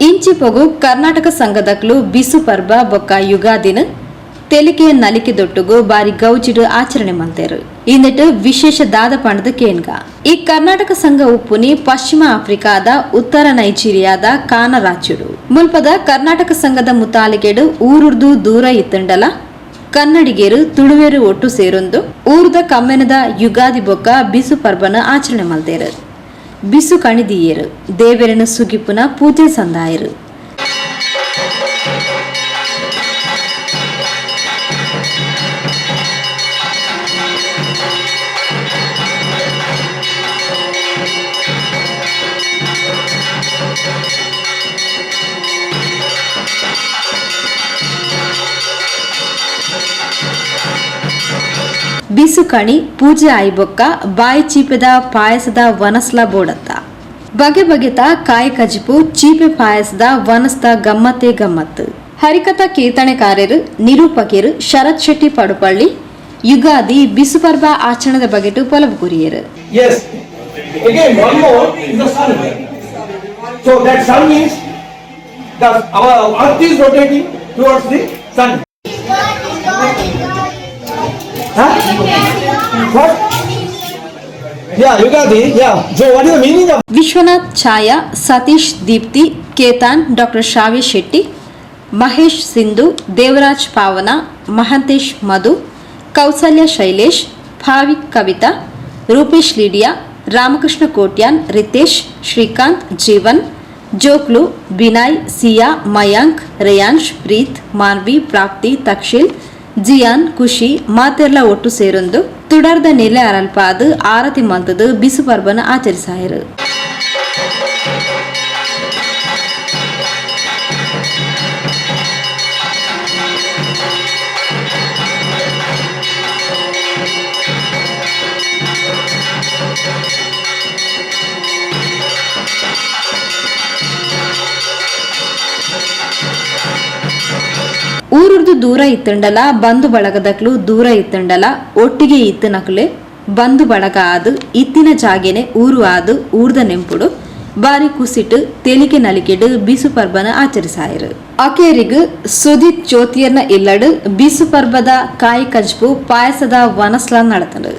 ಇಂಚಿ ಪೊಗು ಕರ್ನಾಟಕ ಸಂಘದಕ್ಲು ಬಿಸು ಪರ್ಬ ಬೊಕ್ಕ ಯುಗಾದಿನ ತೆಲಿಕೆ ನಲಿಕೆ ದೊಟ್ಟುಗು ಬಾರಿ ಗೌಜಿಡು ಆಚರಣೆ ಮಂತೇರು. ಇಂದಿಟ್ ವಿಶೇಷ ದಾದ ಪಣದ ಕೇನ್ಗ ಈ ಕರ್ನಾಟಕ ಸಂಘ ಉಪ್ಪುನಿ ಪಶ್ಚಿಮ ಆಫ್ರಿಕಾದ ಉತ್ತರ ನೈಜೀರಿಯಾದ ಕಾನ ರಾಜ್ಯಡು ಮುಲ್ಪದ ಕರ್ನಾಟಕ ಸಂಘದ ಮುತಾಲಿಗೆಡು ಊರುರ್ದು ದೂರ ಇತ್ತಂಡಲ, ಕನ್ನಡಿಗೇರು ತುಳುವೇರು ಒಟ್ಟು ಸೇರೊಂದು ಊರ್ದ ಕಮ್ಮೆನದ ಯುಗಾದಿ ಬೊಕ್ಕ ಬಿಸು ಪರ್ಬನ ಆಚರಣೆ ಮಲ್ತೇರು ಬಿಸು ಕಣಿದೀಯರು. ದೇವರನ್ನು ಸುಗಿಪುನ ಪೂಜೆ ಸಂದಾಯರು. ಬಿಸು ಕಣಿ ಪೂಜೆ ಆಯ್ಬೊಕ್ಕ ಬಾಯಿ ಚೀಪೆದ ಪಾಯಸದ ವನಸ್ಲ ಬೋಡತ್ತ ಬಗೆ ಬಗೆತ ಕಾಯಿ ಕಜಿಪು ಚೀಪೆ ಪಾಯಸದ ವನಸ್ದ ಗಮ್ಮತ್ತೆ ಗಮ್ಮತ್ತು ಹರಿಕಥಾ ಕೀರ್ತನೆಕಾರರು ನಿರೂಪಕಿಯರು ಶರತ್ ಶೆಟ್ಟಿ ಪಡುಪಳ್ಳಿ ಯುಗಾದಿ ಬಿಸು ಪರ್ವ ಆಚರಣದ ಬಗೆಟು ಪೊಲವು ಕುರಿಯರು Yes. Again, one more is the sun. So that sun means the our earth is rotating towards the sun. Vishwanath Chhaya Satish Deepti Ketan doctor Shavi Shetty Mahesh Sindhu Devaraj Pavana Mahantesh Madhu Kausalya Shailesh Bhavik Kavitha Rupesh Lydia Ramakrishna Kotian Ritesh Srikanth Jeevan जोक्लू बिनाई सिया मयांक रेयांश प्रीत मानवी प्राप्ति तक्षिल ಜಿಯಾನ್ ಖುಷಿ ಮಾತೆರ್ಲ ಒಟ್ಟು ಸೇರೊಂದು. ತುಡರ್ದ ನೆಲೆ ಅರಲ್ಪಾದು ಆರತಿ ಮಂತದು ಬಿಸು ಪರ್ಬನ ಆಚರಿಸಾಯರು. ಊರುರ್ದು ದೂರ ಇತ್ತಂಡಲ ಬಂಧು ಬಳಗದಕ್ಲು ದೂರ ಇತ್ತಂಡಲ, ಒಟ್ಟಿಗೆ ಇತ್ತನಕ್ಲೆ ಬಂಧು ಬಳಗ ಆದು, ಇತ್ತಿನ ಜಾಗೆನೆ ಊರು ಆದು, ಊರ್ದ ನೆಂಪುಡು. ಬಾರಿ ಕುಸಿಟ್ಟು ತೆಲಿಕೆ ನಲಿಕೆಡು ಬಿಸು ಪರ್ಬನ ಆಚರಿಸಾಯರು. ಅಕೇರಿಗು ಸುದೀಪ್ ಜ್ಯೋತಿಯರ್ನ ಇಲ್ಲಡು, ಬಿಸು ಪರ್ಬದ ಕಾಯಿ ಕಜ್ಪು ಪಾಯಸದ ವನಸ್ಲ ನಡತನು